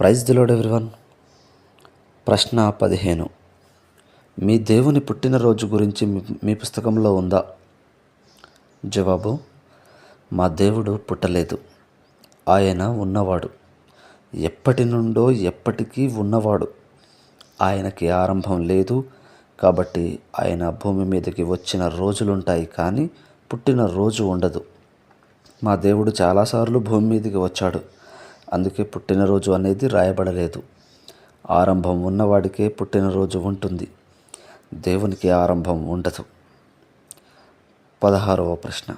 Praise దిలోడ్ everyone. ప్రశ్న పదిహేను. మీ దేవుని పుట్టినరోజు గురించి మీ- మీ పుస్తకంలో ఉందా? జవాబు మా దేవుడు పుట్టలేదు. ఆయన ఉన్నవాడు. ఎప్పటి నుండో ఎప్పటికీ ఉన్నవాడు. ఆయనకి ఆరంభం లేదు కాబట్టి ఆయన భూమి మీదకి వచ్చిన రోజులుంటాయి కానీ పుట్టిన రోజు ఉండదు. మా దేవుడు చాలాసార్లు భూమి మీదకి వచ్చాడు. అందుకే పుట్టినరోజు అనేది రాయబడలేదు. ఆరంభం ఉన్నవాడికే పుట్టినరోజు ఉంటుంది. దేవునికి ఆరంభం ఉండదు. పదహారవ ప్రశ్న.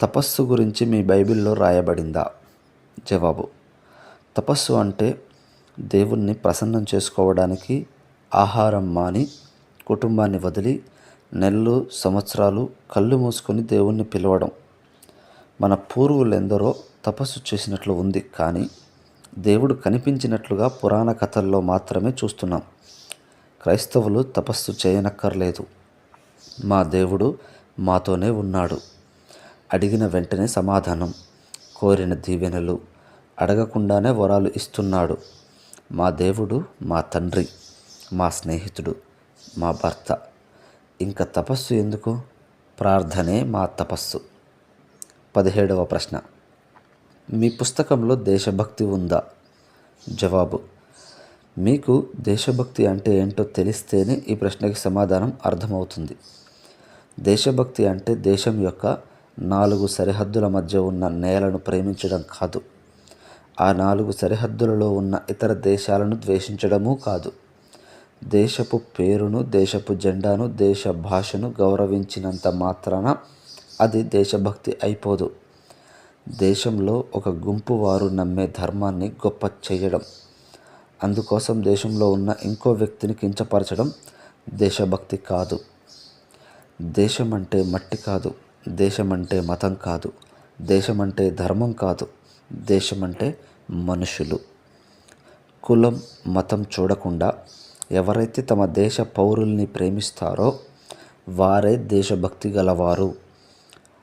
తపస్సు గురించి మీ బైబిల్లో రాయబడిందా? జవాబు. తపస్సు అంటే దేవుణ్ణి ప్రసన్నం చేసుకోవడానికి ఆహారం మాని కుటుంబాన్ని వదిలి నెలలు సంవత్సరాలు కళ్ళు మూసుకొని దేవుణ్ణి పిలవడం. మన పూర్వులెందరో తపస్సు చేసినట్లు ఉంది కానీ దేవుడు కనిపించినట్లుగా పురాణ కథల్లో మాత్రమే చూస్తున్నాం. క్రైస్తవులు తపస్సు చేయనక్కర్లేదు. మా దేవుడు మాతోనే ఉన్నాడు. అడిగిన వెంటనే సమాధానం. కోరిన దీవెనలు అడగకుండానే వరాలు ఇస్తున్నాడు. మా దేవుడు మా తండ్రి మా స్నేహితుడు మా భర్త. ఇంకా తపస్సు ఎందుకు? ప్రార్థనే మా తపస్సు. పదిహేడవ ప్రశ్న. మీ పుస్తకంలో దేశభక్తి ఉందా? జవాబు. మీకు దేశభక్తి అంటే ఏంటో తెలిస్తేనే ఈ ప్రశ్నకి సమాధానం అర్థమవుతుంది. దేశభక్తి అంటే దేశం యొక్క నాలుగు సరిహద్దుల మధ్య ఉన్న నేలను ప్రేమించడం కాదు. ఆ నాలుగు సరిహద్దులలో ఉన్న ఇతర దేశాలను ద్వేషించడమూ కాదు. దేశపు పేరును దేశపు జెండాను దేశ భాషను గౌరవించినంత మాత్రాన అది దేశభక్తి అయిపోదు. దేశంలో ఒక గుంపు వారు నమ్మే ధర్మాన్ని గొప్ప చేయడం. అందుకోసం దేశంలో ఉన్న ఇంకో వ్యక్తిని కించపరచడం దేశభక్తి కాదు. దేశం అంటే మట్టి కాదు దేశం అంటే మతం కాదు దేశం అంటే ధర్మం కాదు దేశం అంటే మనుషులు. కులం మతం చూడకుండా ఎవరైతే తమ దేశ పౌరుల్ని ప్రేమిస్తారో వారే దేశభక్తి గలవారు.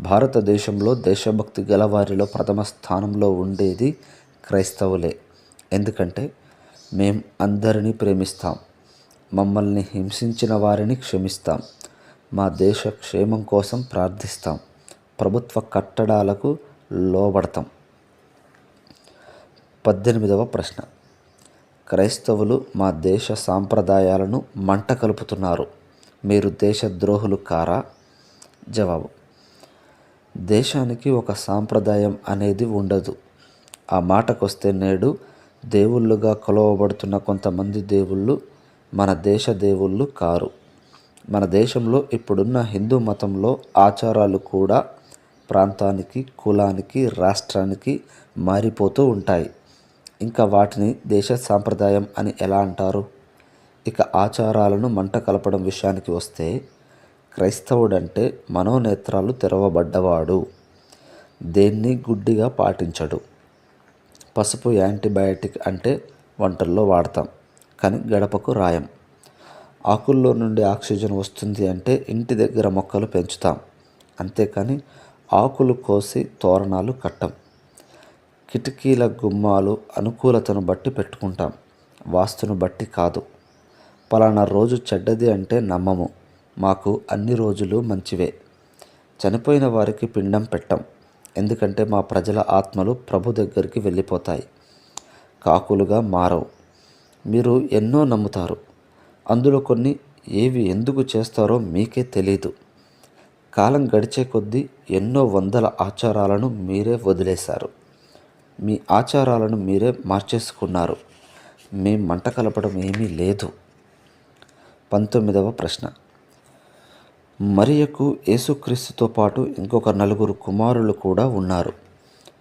భారతదేశంలో దేశభక్తి గల వారిలో ప్రథమ స్థానంలో ఉండేది క్రైస్తవులే. ఎందుకంటే మేం అందరినీ ప్రేమిస్తాం. మమ్మల్ని హింసించిన వారిని క్షమిస్తాం. మా దేశ క్షేమం కోసం ప్రార్థిస్తాం. ప్రభుత్వ కట్టడాలకు లోబడతాం. పద్దెనిమిదవ ప్రశ్న. క్రైస్తవులు మా దేశ సాంప్రదాయాలను మంట కలుపుతున్నారు. మీరు దేశద్రోహులు కారా? జవాబు. దేశానికి ఒక సాంప్రదాయం అనేది ఉండదు. ఆ మాటకొస్తే నేడు దేవుళ్ళుగా కొలవబడుతున్న కొంతమంది దేవుళ్ళు మన దేశ దేవుళ్ళు కారు. మన దేశంలో ఇప్పుడున్న హిందూ మతంలో ఆచారాలు కూడా ప్రాంతానికి కులానికి రాష్ట్రానికి మారిపోతూ ఉంటాయి. ఇంకా వాటిని దేశ సాంప్రదాయం అని ఎలా అంటారు? ఇక ఆచారాలను మంట కలపడం విషయానికి వస్తే క్రైస్తవుడంటే మనోనేత్రాలు తెరవబడ్డవాడు. దేన్ని గుడ్డిగా పాటించడు. పసుపు యాంటీబయాటిక్ అంటే వంటల్లో వాడతాం కానీ గడపకు రాయం. ఆకుల్లో నుండి ఆక్సిజన్ వస్తుంది అంటే ఇంటి దగ్గర మొక్కలు పెంచుతాం. అంతేకాని ఆకులు కోసి తోరణాలు కట్టం. కిటికీల గుమ్మాలు అనుకూలతను బట్టి పెట్టుకుంటాం. వాస్తును బట్టి కాదు. పలానా రోజు చెడ్డది అంటే నమ్మము. మాకు అన్ని రోజులు మంచివే. చనిపోయిన వారికి పిండం పెట్టం. ఎందుకంటే మా ప్రజల ఆత్మలు ప్రభు దగ్గరికి వెళ్ళిపోతాయి. కాకులుగా మారవు. మీరు ఎన్నో నమ్ముతారు. అందులో కొన్ని ఏవి ఎందుకు చేస్తారో మీకే తెలీదు. కాలం గడిచే కొద్దీ ఎన్నో వందల ఆచారాలను మీరే వదిలేశారు. మీ ఆచారాలను మీరే మార్చేసుకున్నారు. మేం మంట కలపడం ఏమీ లేదు. పంతొమ్మిదవ ప్రశ్న. మరియకు యేసుక్రీస్తుతో పాటు ఇంకొక నలుగురు కుమారులు కూడా ఉన్నారు.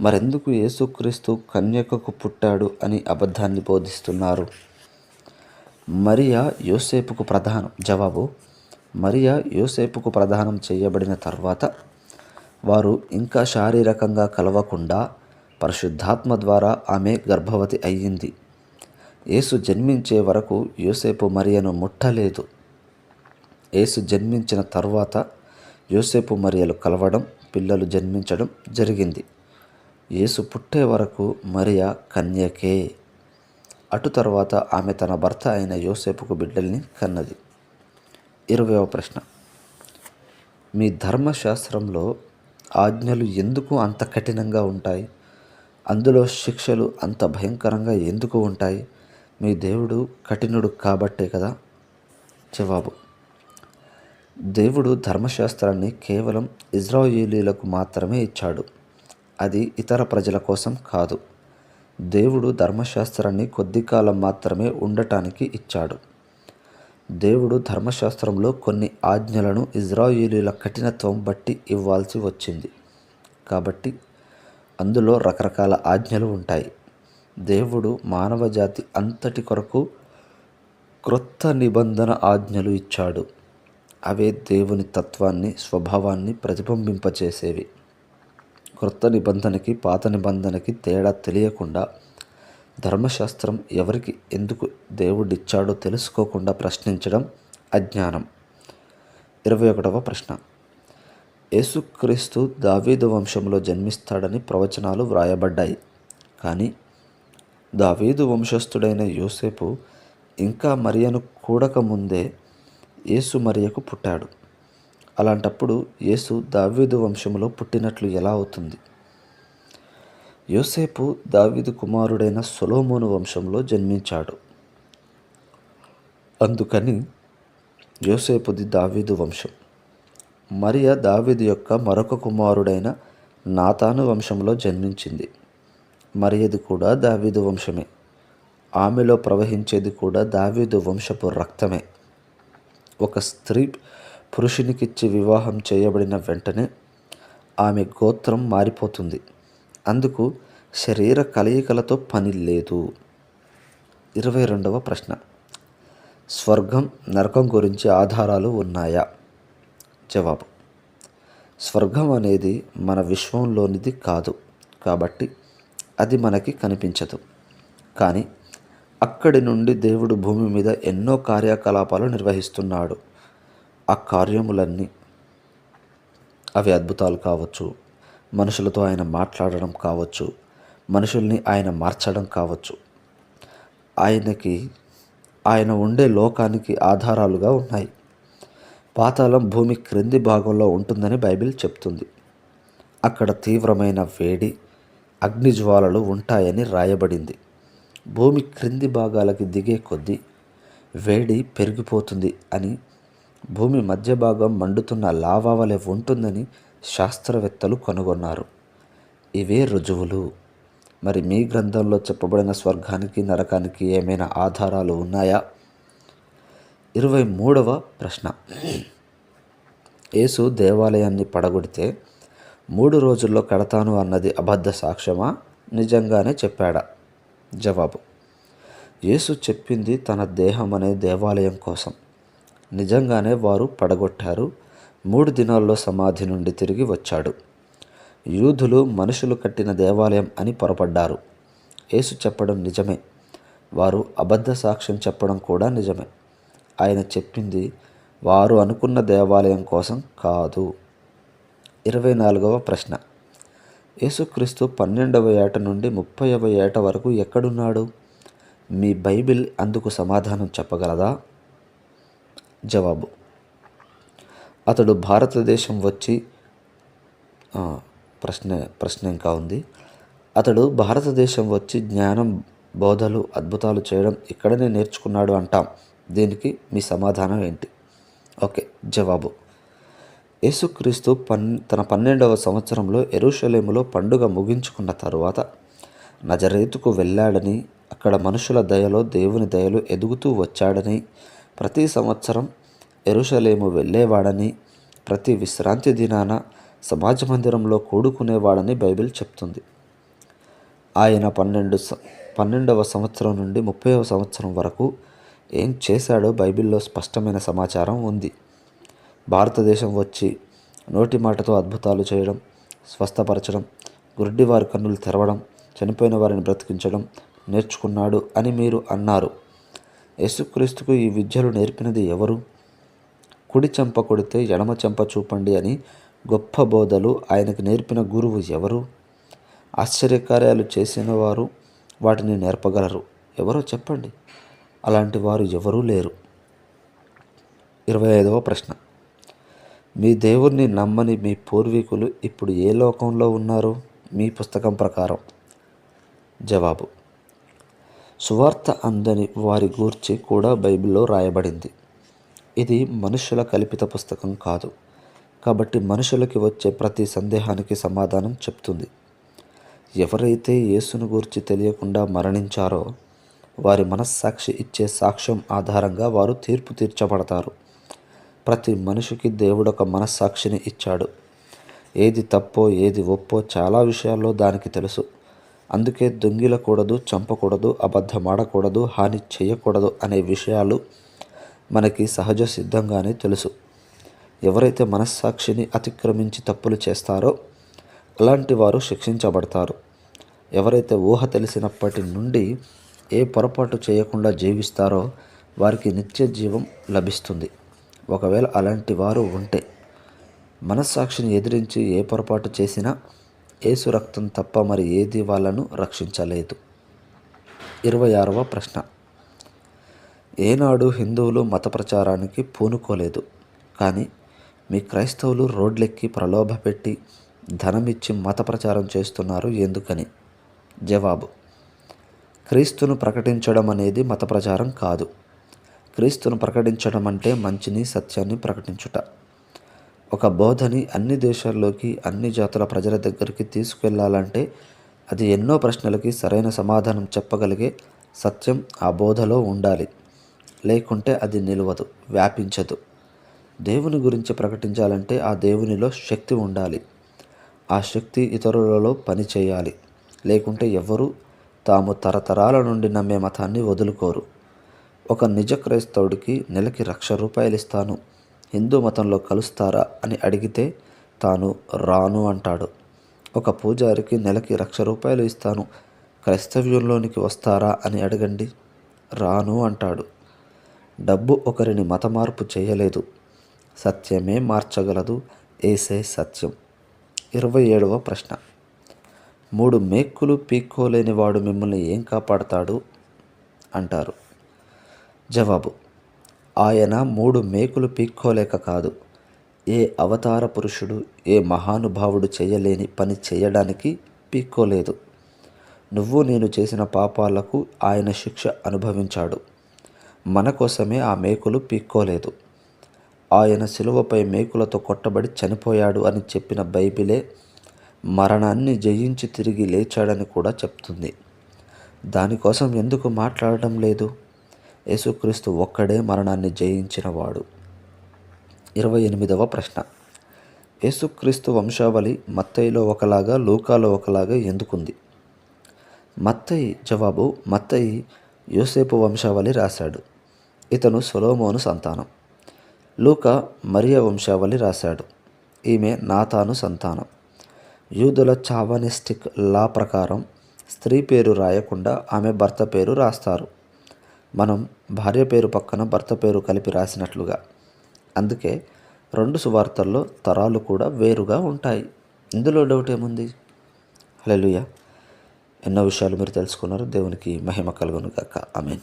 మరెందుకు యేసుక్రీస్తు కన్యకకు పుట్టాడు అని అబద్ధాన్ని బోధిస్తున్నారు? మరియా యోసేపుకు ప్రధానం. జవాబు మరియా యోసేపుకు ప్రధానం చేయబడిన తర్వాత వారు ఇంకా శారీరకంగా కలవకుండా పరిశుద్ధాత్మ ద్వారా ఆమె గర్భవతి అయ్యింది. యేసు జన్మించే వరకు యోసేపు మరియను ముట్టలేదు. యేసు జన్మించిన తర్వాత యోసేపు మరియలు కలవడం పిల్లలు జన్మించడం జరిగింది. యేసు పుట్టే వరకు మరియా కన్యకే. అటు తర్వాత ఆమె తన భర్త అయిన యోసేపుకు బిడ్డల్ని కన్నది. ఇరవయవ ప్రశ్న. మీ ధర్మశాస్త్రంలో ఆజ్ఞలు ఎందుకు అంత కఠినంగా ఉంటాయి? అందులో శిక్షలు అంత భయంకరంగా ఎందుకు ఉంటాయి? మీ దేవుడు కఠినుడు కాబట్టే కదా? జవాబు. దేవుడు ధర్మశాస్త్రాన్ని కేవలం ఇజ్రాయేలీలకు మాత్రమే ఇచ్చాడు. అది ఇతర ప్రజల కోసం కాదు. దేవుడు ధర్మశాస్త్రాన్ని కొద్ది కాలం మాత్రమే ఉండటానికి ఇచ్చాడు. దేవుడు ధర్మశాస్త్రంలో కొన్ని ఆజ్ఞలను ఇజ్రాయేలీల కఠినత్వం బట్టి ఇవ్వాల్సి వచ్చింది. కాబట్టి అందులో రకరకాల ఆజ్ఞలు ఉంటాయి. దేవుడు మానవ జాతి అంతటి కొరకు క్రొత్త నిబంధన ఆజ్ఞలు ఇచ్చాడు. అవే దేవుని తత్వాన్ని స్వభావాన్ని ప్రతిబింబింపచేసేవి. క్రొత్త నిబంధనకి పాత నిబంధనకి తేడా తెలియకుండా ధర్మశాస్త్రం ఎవరికి ఎందుకు దేవుడిచ్చాడో తెలుసుకోకుండా ప్రశ్నించడం అజ్ఞానం. ఇరవై ఒకటవ ప్రశ్న. యేసుక్రీస్తు దావీదు వంశంలో జన్మిస్తాడని ప్రవచనాలు వ్రాయబడ్డాయి. కానీ దావీదు వంశస్థుడైన యోసేపు ఇంకా మరియను కూడకముందే యేసు మరియకు పుట్టాడు. అలాంటప్పుడు యేసు దావీదు వంశంలో పుట్టినట్లు ఎలా అవుతుంది? యోసేపు దావీదు కుమారుడైన సొలోమోను వంశంలో జన్మించాడు. అందుకని యోసేపుది దావీదు వంశం. మరియ దావీదు యొక్క మరొక కుమారుడైన నాతాను వంశంలో జన్మించింది. మరియది కూడా దావీదు వంశమే. ఆమెలో ప్రవహించేది కూడా దావీదు వంశపు రక్తమే. ఒక స్త్రీ పురుషునికిచ్చి వివాహం చేయబడిన వెంటనే ఆమె గోత్రం మారిపోతుంది. అందుకు శరీర కలయికలతో పని లేదు. ఇరవై రెండవ ప్రశ్న. స్వర్గం నరకం గురించి ఆధారాలు ఉన్నాయా? జవాబు. స్వర్గం అనేది మన విశ్వంలోనిది కాదు. కాబట్టి అది మనకి కనిపించదు. కానీ అక్కడి నుండి దేవుడు భూమి మీద ఎన్నో కార్యకలాపాలు నిర్వహిస్తున్నాడు. ఆ కార్యములన్నీ అవి అద్భుతాలు కావచ్చు. మనుషులతో ఆయన మాట్లాడడం కావచ్చు. మనుషుల్ని ఆయన మార్చడం కావచ్చు. ఆయనకి ఆయన ఉండే లోకానికి ఆధారాలుగా ఉన్నాయి. పాతాళం భూమి క్రింది భాగంలో ఉంటుందని బైబిల్ చెప్తుంది. అక్కడ తీవ్రమైన వేడి అగ్నిజ్వాలలు ఉంటాయని రాయబడింది. భూమి క్రింది భాగాలకి దిగే కొద్దీ వేడి పెరిగిపోతుంది అని భూమి మధ్య భాగం మండుతున్న లావా వలె ఉంటుందని శాస్త్రవేత్తలు కనుగొన్నారు. ఇవే రుజువులు. మరి మీ గ్రంథంలో చెప్పబడిన స్వర్గానికి నరకానికి ఏమైనా ఆధారాలు ఉన్నాయా? ఇరవై మూడవ ప్రశ్న. యేసు దేవాలయాన్ని పడగొడితే మూడు రోజుల్లో కడతాను అన్నది అబద్ధ సాక్ష్యమా? నిజంగానే చెప్పాడా? జవాబు. యేసు చెప్పింది తన దేహం అనే దేవాలయం కోసం. నిజంగానే వారు పడగొట్టారు. మూడు దినాల్లో సమాధి నుండి తిరిగి వచ్చాడు. యూదులు మనుషులు కట్టిన దేవాలయం అని పొరపడ్డారు. యేసు చెప్పడం నిజమే. వారు అబద్ధ సాక్ష్యం చెప్పడం కూడా నిజమే. ఆయన చెప్పింది వారు అనుకున్న దేవాలయం కోసం కాదు. ఇరవై నాలుగవ ప్రశ్న. యేసుక్రీస్తు పన్నెండవ ఏట నుండి ముప్పైవ ఏట వరకు ఎక్కడున్నాడు? మీ బైబిల్ అందుకు సమాధానం చెప్పగలదా? జవాబు. అతడు భారతదేశం వచ్చి ప్రశ్న ప్రశ్న ఇంకా ఉంది. అతడు భారతదేశం వచ్చి జ్ఞానం బోధలు అద్భుతాలు చేయడం ఇక్కడనే నేర్చుకున్నాడు అంటాం. దీనికి మీ సమాధానం ఏంటి? ఓకే జవాబు. యేసుక్రీస్తు పన్ తన పన్నెండవ సంవత్సరంలో ఎరుషలేములో పండుగ ముగించుకున్న తరువాత నజరేతుకు వెళ్ళాడని అక్కడ మనుషుల దయలో దేవుని దయలు ఎదుగుతూ వచ్చాడని ప్రతి సంవత్సరం ఎరుషలేము వెళ్ళేవాడని ప్రతి విశ్రాంతి దినాన సమాజ మందిరంలో కూడుకునేవాడని బైబిల్ చెప్తుంది. ఆయన పన్నెండు పన్నెండవ సంవత్సరం నుండి ముప్పైవ సంవత్సరం వరకు ఏం చేశాడో బైబిల్లో స్పష్టమైన సమాచారం ఉంది. భారతదేశం వచ్చి నోటి మాటతో అద్భుతాలు చేయడం స్వస్థపరచడం గుడ్డి వారి కన్నులు తెరవడం చనిపోయిన వారిని బ్రతికించడం నేర్చుకున్నాడు అని మీరు అన్నారు. యేసుక్రీస్తుకు ఈ విద్యలు నేర్పినది ఎవరు? కుడి చెంప కొడితే ఎడమ చెంప చూపండి అని గొప్ప బోధలు ఆయనకు నేర్పిన గురువు ఎవరు? ఆశ్చర్యకార్యాలు చేసిన వారు వాటిని నేర్పగలరు. ఎవరో చెప్పండి. అలాంటి వారు ఎవరూ లేరు. ఇరవై ఐదవ ప్రశ్న. మీ దేవుణ్ణి నమ్మని మీ పూర్వీకులు ఇప్పుడు ఏ లోకంలో ఉన్నారు? మీ పుస్తకం ప్రకారం. జవాబు. సువార్త అందని వారి గూర్చి కూడా బైబిల్లో రాయబడింది. ఇది మనుషుల కల్పిత పుస్తకం కాదు. కాబట్టి మనుషులకి వచ్చే ప్రతి సందేహానికి సమాధానం చెప్తుంది. ఎవరైతే యేసును గూర్చి తెలియకుండా మరణించారో వారి మనస్సాక్షి ఇచ్చే సాక్ష్యం ఆధారంగా వారు తీర్పు తీర్చబడతారు. ప్రతి మనిషికి దేవుడు ఒక మనస్సాక్షిని ఇచ్చాడు. ఏది తప్పో ఏది ఒప్పో చాలా విషయాల్లో దానికి తెలుసు. అందుకే దొంగిలకూడదు చంపకూడదు అబద్ధమాడకూడదు హాని చేయకూడదు అనే విషయాలు మనకి సహజ సిద్ధంగానే తెలుసు. ఎవరైతే మనస్సాక్షిని అతిక్రమించి తప్పులు చేస్తారో అలాంటి వారు శిక్షించబడతారు. ఎవరైతే ఊహ తెలిసినప్పటి నుండి ఏ పొరపాటు చేయకుండా జీవిస్తారో వారికి నిత్య జీవం లభిస్తుంది. ఒకవేళ అలాంటి వారు ఉంటే మనస్సాక్షిని ఎదిరించి ఏ పొరపాటు చేసినా ఏసు రక్తం తప్ప మరి ఏది వాళ్ళను రక్షించలేదు. ఇరవై ఆరవ ప్రశ్న. ఏనాడు హిందువులు మత ప్రచారానికి పూనుకోలేదు. కానీ మీ క్రైస్తవులు రోడ్లెక్కి ప్రలోభ పెట్టి ధనమిచ్చి మత ప్రచారం చేస్తున్నారు ఎందుకని? జవాబు. క్రీస్తును ప్రకటించడం అనేది మత ప్రచారం కాదు. క్రీస్తును ప్రకటించడం అంటే మంచిని సత్యాన్ని ప్రకటించుట. ఒక బోధని అన్ని దేశాల్లోకి అన్ని జాతుల ప్రజల దగ్గరికి తీసుకెళ్ళాలంటే అది ఎన్నో ప్రశ్నలకి సరైన సమాధానం చెప్పగలిగే సత్యం ఆ బోధలో ఉండాలి. లేకుంటే అది నిలవదు వ్యాపించదు. దేవుని గురించి ప్రకటించాలంటే ఆ దేవునిలో శక్తి ఉండాలి. ఆ శక్తి ఇతరులలో పని చేయాలి. లేకుంటే ఎవరు తాము తరతరాల నుండి నమ్మే మతాన్ని వదులుకోరు. ఒక నిజ క్రైస్తవుడికి నెలకి లక్ష రూపాయలు ఇస్తాను హిందూ మతంలో కలుస్తారా అని అడిగితే తాను రాను అంటాడు. ఒక పూజారికి నెలకి లక్ష రూపాయలు ఇస్తాను. క్రైస్తవ్యంలోనికి వస్తారా అని అడగండి. రాను అంటాడు. డబ్బు ఒకరిని మత మార్పు చేయలేదు. సత్యమే మార్చగలదు. ఏసే సత్యం. ఇరవై ఏడవ ప్రశ్న. మూడు మేక్కులు పీక్కోలేని వాడు మిమ్మల్ని ఏం కాపాడతాడు? అంటారు. జవాబు. ఆయన మూడు మేకులు పీక్కోలేక కాదు ఏ అవతార పురుషుడు ఏ మహానుభావుడు చేయలేని పని చేయడానికి పీక్కోలేదు. నువ్వు నేను చేసిన పాపాలకు ఆయన శిక్ష అనుభవించాడు. మన కోసమే ఆ మేకులు పీక్కోలేదు. ఆయన శిలువపై మేకులతో కొట్టబడి చనిపోయాడు అని చెప్పిన బైబిలే మరణాన్ని జయించి తిరిగి లేచాడని కూడా చెప్తుంది. దానికోసం ఎందుకు మాట్లాడడం లేదు? యేసుక్రీస్తు ఒక్కడే మరణాన్ని జయించినవాడు. ఇరవై ఎనిమిదవ ప్రశ్న. యేసుక్రీస్తు వంశావళి మత్తయిలో ఒకలాగా లూకాలో ఒకలాగా ఎందుకుంది? మత్తయి జవాబు మత్తయి యోసేపు వంశావళి రాశాడు. ఇతను సొలోమోను సంతానం. లూక మరియ వంశావళి రాశాడు. ఈమె నాతాను సంతానం. యూదుల చావనిస్టిక్ లా ప్రకారం స్త్రీ పేరు రాయకుండా ఆమె భర్త పేరు రాస్తారు. మనం భార్య పేరు పక్కన భర్త పేరు కలిపి రాసినట్లుగా. అందుకే రెండు సువార్తల్లో తరాలు కూడా వేరుగా ఉంటాయి. ఇందులో డౌట్ ఏముంది? హలో ఎన్నో విషయాలు మీరు తెలుసుకున్నారు. దేవునికి మహిమ కలుగును కాక మీన్